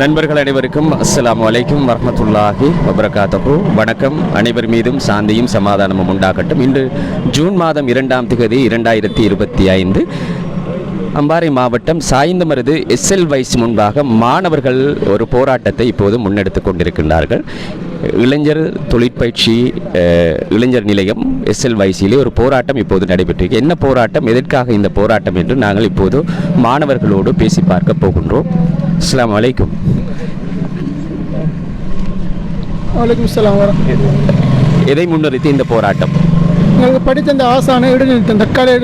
நண்பர்கள் அனைவருக்கும் அஸ்ஸலாமு அலைக்கும் வரமத்துல்லாஹி வபரகாத்தஹு. வணக்கம். அனைவர் மீதும் சாந்தியும் சமாதானமும் உண்டாகட்டும். இன்று ஜூன் மாதம் இரண்டாம் திகதி இரண்டாயிரத்தி இருபத்தி ஐந்து. அம்பாறை மாவட்டம் சாய்ந்தமருது எஸ்எல் வைஸ் முன்பாக மாணவர்கள் ஒரு போராட்டத்தை இப்போது முன்னெடுத்து கொண்டிருக்கின்றார்கள். இளைஞர் தொழிற்பயிற்சி இளைஞர் நிலையம் எஸ்எல் வைசியிலே ஒரு போராட்டம் இப்போது நடைபெற்றிருக்கு. என்ன போராட்டம்? எதற்காக இந்த போராட்டம் என்று நாங்கள் இப்போது மாணவர்களோடு பேசி பார்க்க போகின்றோம். அலைக்கும். வலைக்கம் வர எதை முன்னிறுத்தி இந்த போராட்டம்? எங்களுக்கு படித்த இந்த ஆசானை இடைநிறுத்தி இந்த கலை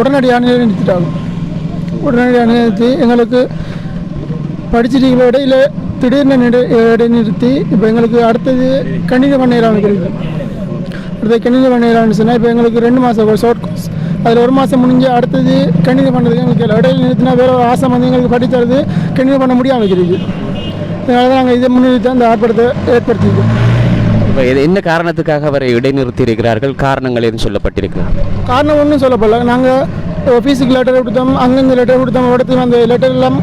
உடனடியாக நிறுத்திட்டாங்க உடனடியாக நிறுத்தி எங்களுக்கு படிச்சிருக்கிற இடையில திடீர்னு நிட இடைநிறுத்தி இப்போ எங்களுக்கு அடுத்தது கணித பண்ணையிலான இருக்குது அடுத்தது கணித பண்ணையிலான்னு சொன்னால் இப்போ எங்களுக்கு ரெண்டு மாதம் ஷார்ட் கோர்ஸ் அதில் ஒரு மாதம் முடிஞ்சு அடுத்தது கணித பண்ணுறதுக்கு எங்களுக்கு. இடையில நிறுத்தினா வேற ஒரு ஆசை வந்து எங்களுக்கு படித்தறது கணித பண்ண முடியாமல் இருக்குது அதனால தான் நாங்கள் இதை முன்னிறுத்தி அந்த ஆர்ப்பாட்டத்தை ஏற்படுத்தியிருக்கோம். இப்ப இது என்ன காரணத்துக்காக அவரை இடைநிறுத்தி இருக்கிறார்கள் காரணங்கள் எதுவும் சொல்லப்பட்டிருக்கிறார்கள் காரணம் ஒன்றும் சொல்லப்படல. நாங்கள் ஆஃபீஸுக்கு லெட்டர் கொடுத்தோம் அங்கேருந்து லெட்டர் கொடுத்தோம் அடுத்து அந்த லெட்டர் எல்லாம்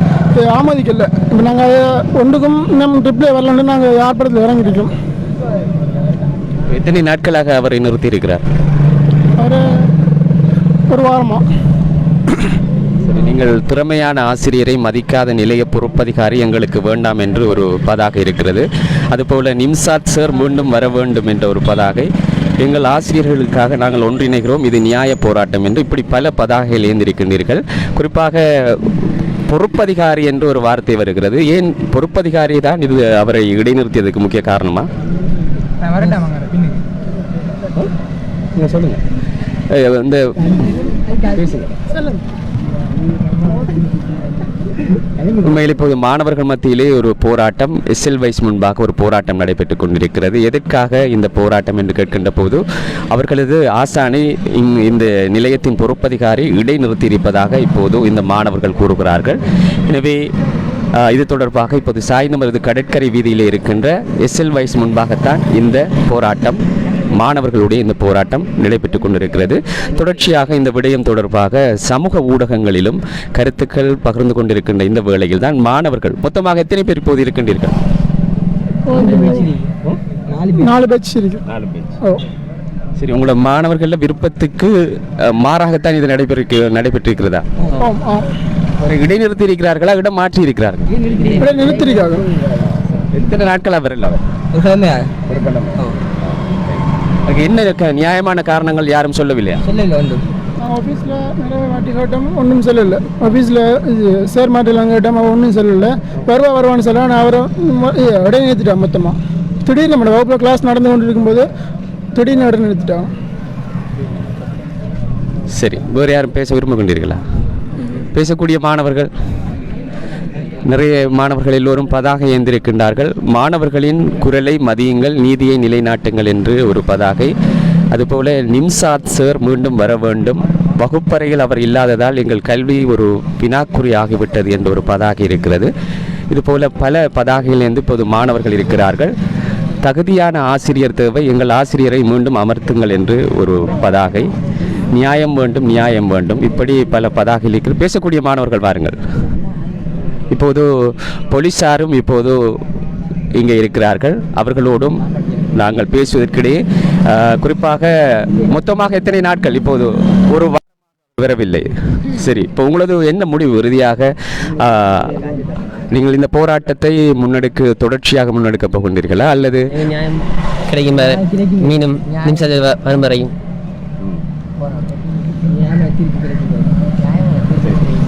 ஆமோதிக்கல. இப்போ நாங்கள் ஒன்றுக்கும் இன்னும் ரிப்ளை வரலன்னு நாங்கள் ஆர்ப்பாட்டத்தில் இறங்கிருக்கோம் எத்தனை நாட்களாக அவரை நிறுத்தி இருக்கிறார் ஒரு ஒரு வாரமாக நீங்கள் திறமையான ஆசிரியரை மதிக்காத நிலைய பொறுப்பதிகாரி எங்களுக்கு வேண்டாம் என்று ஒரு பதாக இருக்கிறது. அதுபோல நிம்சாத் சார் மீண்டும் வர வேண்டும் என்ற ஒரு பதாகை. எங்கள் ஆசிரியர்களுக்காக நாங்கள் ஒன்றிணைகிறோம். இது நியாய போராட்டம் என்று இப்படி பல பதாகைகள் ஏந்திருக்கின்றீர்கள். குறிப்பாக பொறுப்பதிகாரி என்று ஒரு வார்த்தை வருகிறது. ஏன் பொறுப்பதிகாரி தான் இது அவரை இடைநிறுத்தியதுக்கு முக்கிய காரணமா? சொல்லுங்க. இந்த உண்மையில் இப்போது மாணவர்கள் மத்தியிலே ஒரு போராட்டம் எஸ்எல் வைஸ் முன்பாக ஒரு போராட்டம் நடைபெற்றுக் கொண்டிருக்கிறது. எதற்காக இந்த போராட்டம் என்று கேட்கின்ற போது அவர்களது ஆசானை இந்த நிலையத்தின் பொறுப்பதிகாரி இடைநிறுத்தியிருப்பதாக இப்போது இந்த மாணவர்கள் கூறுகிறார்கள். எனவே இது தொடர்பாக இப்போது சாய்ந்தமரது கடற்கரை வீதியில் இருக்கின்ற எஸ்எல் வைஸ் முன்பாகத்தான் இந்த போராட்டம் மாணவர்களுடைய இந்த போராட்டம் நடைபெற்றுக் கொண்டிருக்கிறது. தொடர்ச்சியாக இந்த விடயம் தொடர்பாக சமூக ஊடகங்களிலும் கருத்துக்கள் பகிர்ந்து கொண்டிருக்கின்ற இந்த வேளையில் தான் மாணவர்கள் மொத்தமாக எத்தனை பேர் இப்போது இருக்கின்றீர்கள்? நாலு நாலு சரி உங்களோட மாணவர்கள விருப்பத்துக்கு மாறாகத்தான் இது நடைபெற்று நடைபெற்றிருக்கிறதா? இடைநிறுத்தி இருக்கிறார்களா இடம் மாற்றி இருக்கிறார்கள்? எத்தனை நாட்களாக வரல அவர் அதுக்கு என்ன நியாயமான காரணங்கள் யாரும் சொல்லவில்லையா? சொல்லல வந்து நான் ஆஃபீஸில் நிறைய வாட்டி கேட்டோம் ஒன்றும் சொல்லலை. ஆஃபீஸில் இது சேர் மாட்டெல்லாம் கேட்டோம் அவன் ஒன்றும் சொல்லலை. வருவா வருவான்னு சொல்ல நான் அவரை இடையே நிறுத்திட்டான் மொத்தமாக திடீர்னு நம்ம வகுப்பில் கிளாஸ் நடந்து கொண்டு இருக்கும்போது திடீர்னு நிறுத்திட்டான். சரி வேறு யாரும் பேச விரும்புகின்றீர்களா? பேசக்கூடிய மாணவர்கள்? நிறைய மாணவர்கள் எல்லோரும் பதாகை ஏந்திருக்கின்றார்கள். மாணவர்களின் குரலை மதியுங்கள் நீதியை நிலைநாட்டுங்கள் என்று ஒரு பதாகை. அதுபோல நிம்சாத் சார் மீண்டும் வர வேண்டும். வகுப்பறையில் அவர் இல்லாததால் எங்கள் கல்வி ஒரு வினாக்குறி ஆகிவிட்டது என்ற ஒரு பதாகை இருக்கிறது. இதுபோல பல பதாகையிலிருந்து இப்போது மாணவர்கள் இருக்கிறார்கள். தகுதியான ஆசிரியர் தேவை. எங்கள் ஆசிரியரை மீண்டும் அமர்த்துங்கள் என்று ஒரு பதாகை. நியாயம் வேண்டும் நியாயம் வேண்டும். இப்படி பல பதாகைகள் இருக்கிற பேசக்கூடிய மாணவர்கள் வாருங்கள். இப்போது போலீஸாரும் இப்போது இங்கே இருக்கிறார்கள். அவர்களோடும் நாங்கள் பேசுவதற்கிடையே குறிப்பாக மொத்தமாக எத்தனை நாட்கள் இப்போது? ஒரு வரவில்லை. சரி இப்போ உங்களது என்ன முடிவு? இறுதியாக ஆஹ், நீங்கள் இந்த போராட்டத்தை முன்னெடுக்க தொடர்ச்சியாக முன்னெடுக்க போகின்றீர்களா? அல்லது நியாயம் கிடைக்கும் வரை மீண்டும் நிமிஷத்தில் வரும் வரையும்.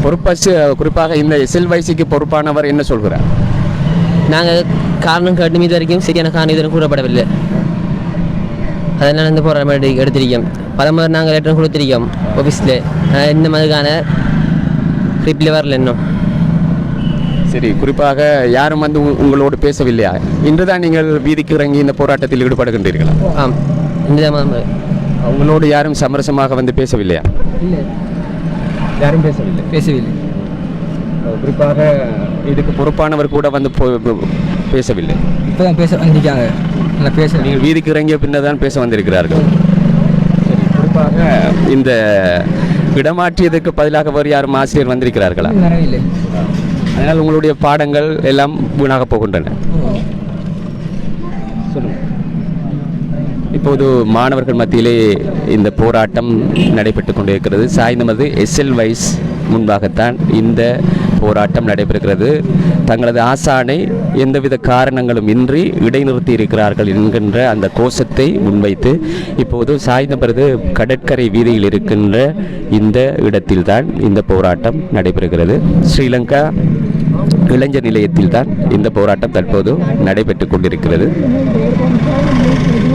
பொறுப்பாச்சு குறிப்பாக இந்த எஸ்எல்வைசிக்கு பொறுப்பானவர் என்ன சொல்கிறார்? நாங்கள் காரணம் கேட்டு இது வரைக்கும் சரியான காரணம் இதுவரை கூறப்படவில்லை. அதனால் இந்த போராட்டம் எடுத்து எடுத்திருக்கோம் பல முறை நாங்கள் லெட்டர் கொடுத்திருக்கோம் ஆஃபீஸில் இந்த மாதிரிக்கான ரிப்ளை வரல இன்னும். சரி குறிப்பாக யாரும் வந்து உங்களோடு பேசவில்லையா? இன்றுதான் நீங்கள் வீதிக்கு இறங்கி இந்த போராட்டத்தில் ஈடுபடுகின்றீர்களா? ஆம் இந்த உங்களோடு யாரும் சமரசமாக வந்து பேசவில்லையா? இல்லை. யாரும் பேசவில்லை. பேசவில்லை. குறிப்பாக இதுக்கு பொறுப்பானவர் கூட வந்து பேசவில்லை. இப்போ தான் பேச வந்திருக்காங்க. நல்லா பேச. நீங்கள் வீதிக்கு இறங்கிய பின்னர் தான் பேச வந்திருக்கிறார்கள். சரி குறிப்பாக இந்த இடமாற்றியதற்கு பதிலாக வேறு யாரும் ஆசிரியர் வந்திருக்கிறார்களா? வரவில்லை. அதனால் உங்களுடைய பாடங்கள் எல்லாம் வீணாக போகின்றன. சொல்லுங்க இப்போது மாணவர்கள் மத்தியிலே இந்த போராட்டம் நடைபெற்று கொண்டிருக்கிறது. சாய்ந்தமது எஸ்எல் வைஸ் முன்பாகத்தான் இந்த போராட்டம் நடைபெறுகிறது. தங்களது ஆசானை எந்தவித காரணங்களும் இன்றி இடைநிறுத்தி இருக்கிறார்கள் என்கின்ற அந்த கோஷத்தை முன்வைத்து இப்போது சாய்ந்தமருது கடற்கரை வீதியில் இருக்கின்ற இந்த இடத்தில்தான் இந்த போராட்டம் நடைபெறுகிறது. ஸ்ரீலங்கா இளைஞர் நிலையத்தில் தான் இந்த போராட்டம் தற்போது நடைபெற்று கொண்டிருக்கிறது.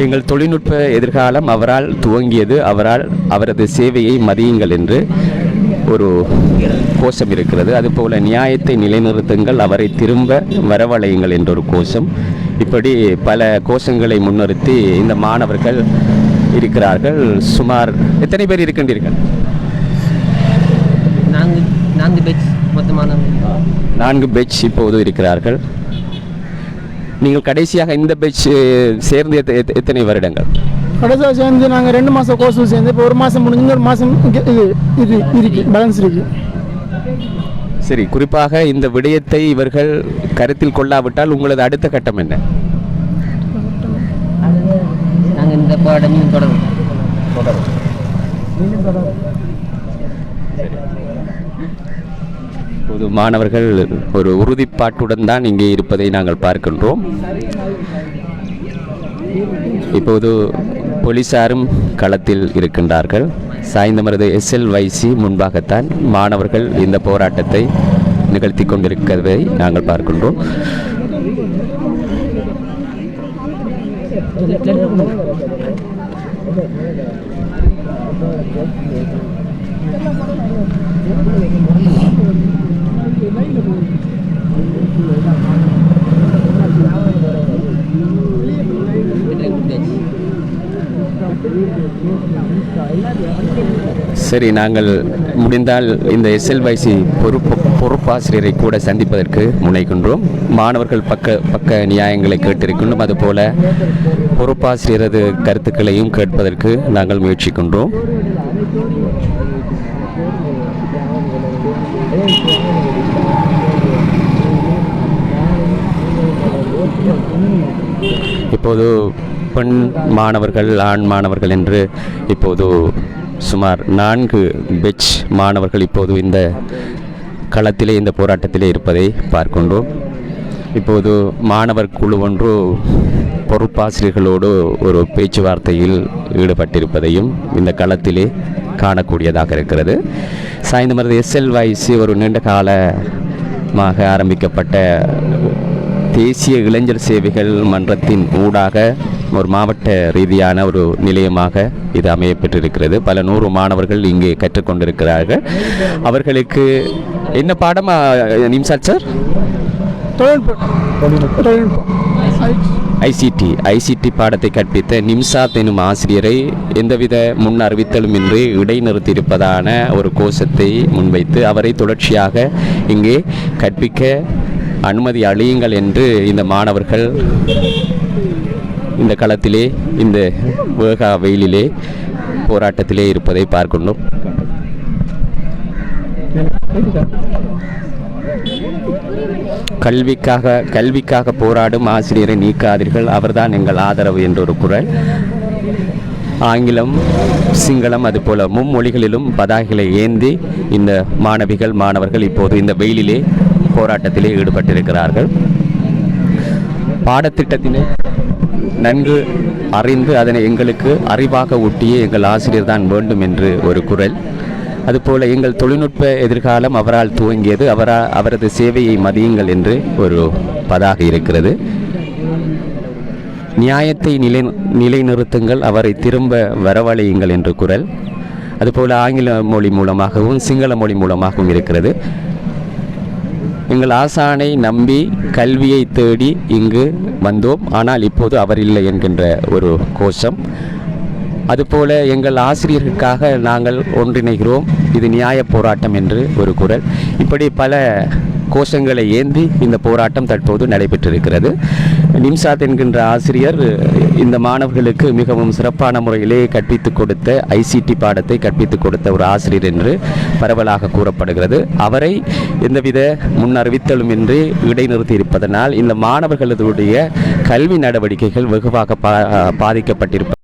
எங்கள் தொழில்நுட்ப எதிர்காலம் அவரால் துவங்கியது அவரால் அவரது சேவையை மதியுங்கள் என்று ஒரு கோஷம் இருக்கிறது. அதுபோல நியாயத்தை நிலைநிறுத்துங்கள் அவரை திரும்ப வரவழையுங்கள் என்ற ஒரு கோஷம். இப்படி பல கோஷங்களை முன்னிறுத்தி இந்த மாணவர்கள் இருக்கிறார்கள். சுமார் எத்தனை பேர் இருக்கின்றீர்கள்? நான்கு நான்கு பேட்ச் மொத்தமான நான்கு பெட்ச் இப்போது இருக்கிறார்கள். நீங்கள் கடைசியாக இந்த பெட்ச் சேர்ந்து எத்த- எத்த- எத்தனை வருடங்கள்? கடைசியாக சேர்ந்து நாங்கள் ரெண்டு மாதம் கோர்ஸ் சேர்ந்து இப்போ ஒரு மாதம் முடிஞ்சு ஒரு மாதம் இது இது இருக்கு பேலன்ஸ் இருக்கு. சரி குறிப்பாக இந்த விடயத்தை இவர்கள் கருத்தில் கொள்ளாவிட்டால் உங்களது அடுத்த கட்டம் என்ன? நாங்கள் இந்த போராட்டம் இன்னும் தொடரும். இப்போது மாணவர்கள் ஒரு உறுதிப்பாட்டுடன் தான் இங்கே இருப்பதை நாங்கள் பார்க்கின்றோம். இப்போது போலீசாரும் களத்தில் இருக்கின்றார்கள். சாய்ந்தமரது எஸ்எல்வைசி முன்பாகத்தான் மாணவர்கள் இந்த போராட்டத்தை நிகழ்த்தி கொண்டிருக்கிறதை நாங்கள் பார்க்கின்றோம். சரி நாங்கள் முடிந்தால் இந்த எஸ்எல்வைசி பொறுப்பு பொறுப்பாசிரியரை கூட சந்திப்பதற்கு முனைகின்றோம். மாணவர்கள் பக்க பக்க நியாயங்களை கேட்டிருக்கின்றோம். அதுபோல பொறுப்பாசிரியரது கருத்துக்களையும் கேட்பதற்கு நாங்கள் முயற்சிக்கின்றோம். இப்போது பெண் மாணவர்கள் ஆண் மாணவர்கள் என்று இப்போது சுமார் நான்கு பெச் மாணவர்கள் இப்போது இந்த களத்திலே இந்த போராட்டத்திலே இருப்பதை பார்க்கின்றோம். இப்போது மாணவர் குழு ஒன்று பொறுப்பாசிரியர்களோடு ஒரு பேச்சுவார்த்தையில் ஈடுபட்டிருப்பதையும் இந்த களத்திலே காணக்கூடியதாக இருக்கிறது. சாய்ந்தமரது எஸ்எல்வைசி ஒரு நீண்ட காலமாக ஆரம்பிக்கப்பட்ட தேசிய இளைஞர் சேவைகள் மன்றத்தின் ஊடாக ஒரு மாவட்ட ரீதியான ஒரு நிலையமாக இது அமையப்பெற்றிருக்கிறது பல நூறு மாணவர்கள் இங்கே கற்றுக்கொண்டிருக்கிறார்கள். அவர்களுக்கு என்ன பாடம் நிம்சாட் சார்? ஐசிடி ஐசிடி பாடத்தை கற்பித்த நிம்சாத் எனும் ஆசிரியரை எந்தவித முன் அறிவித்தலும் இன்றி இடைநிறுத்தியிருப்பதான ஒரு கோஷத்தை முன்வைத்து அவரை தொடர்ச்சியாக இங்கே கற்பிக்க அனுமதி அளியுங்கள் என்று இந்த மாணவர்கள் இந்த களத்திலே இந்த வேகா வெயிலிலே போராட்டத்திலே இருப்பதை பார்க்கணும் கல்விக்காக கல்விக்காக போராடும் ஆசிரியரை நீக்காதீர்கள். அவர்தான் எங்கள் ஆதரவு என்ற ஒரு குரல். ஆங்கிலம் சிங்களம் அதுபோல மும்மொழிகளிலும் பதாகைகளை ஏந்தி இந்த மாணவிகள் மாணவர்கள் இப்போது இந்த வெயிலிலே போராட்டத்திலே ஈடுபட்டிருக்கிறார்கள். பாடத்திட்டத்தினை நன்கு அறிந்து அதனை எங்களுக்கு அறிவாக ஒட்டிய எங்கள் ஆசிரியர் தான் வேண்டும் என்று ஒரு குரல். அதுபோல எங்கள் தொழில்நுட்ப எதிர்காலம் அவரால் துவங்கியது. அவரா அவரது சேவையை மதியுங்கள் என்று ஒரு பதாக இருக்கிறது. நியாயத்தை நிலை நிலைநிறுத்துங்கள். அவரை திரும்ப வரவழையுங்கள் என்று குரல். அதுபோல ஆங்கில மொழி மூலமாகவும் சிங்கள மொழி மூலமாகவும் இருக்கிறது. எங்கள் ஆசானை நம்பி கல்வியை தேடி இங்கு வந்தோம். ஆனால் இப்போது அவர் இல்லை என்கின்ற ஒரு கோஷம். அதுபோல எங்கள் ஆசிரியர்களுக்காக நாங்கள் ஒன்றிணைகிறோம். இது நியாய போராட்டம் என்று ஒரு குரல். இப்படி பல கோஷங்களை ஏந்தி இந்த போராட்டம் தற்போது நடைபெற்றிருக்கிறது. நிம்சாத் என்கின்ற ஆசிரியர் இந்த மாணவர்களுக்கு மிகவும் சிறப்பான முறையிலே கற்பித்துக் கொடுத்த ஐசிடி பாடத்தை கற்பித்துக் கொடுத்த ஒரு ஆசிரியர் என்று பரவலாக கூறப்படுகிறது. அவரை எந்தவித முன் அறிவித்தலும் இன்றி இடைநிறுத்தி இருப்பதனால் இந்த மாணவர்களுடைய கல்வி நடவடிக்கைகள் வெகுவாக பா பாதிக்கப்பட்டிருப்ப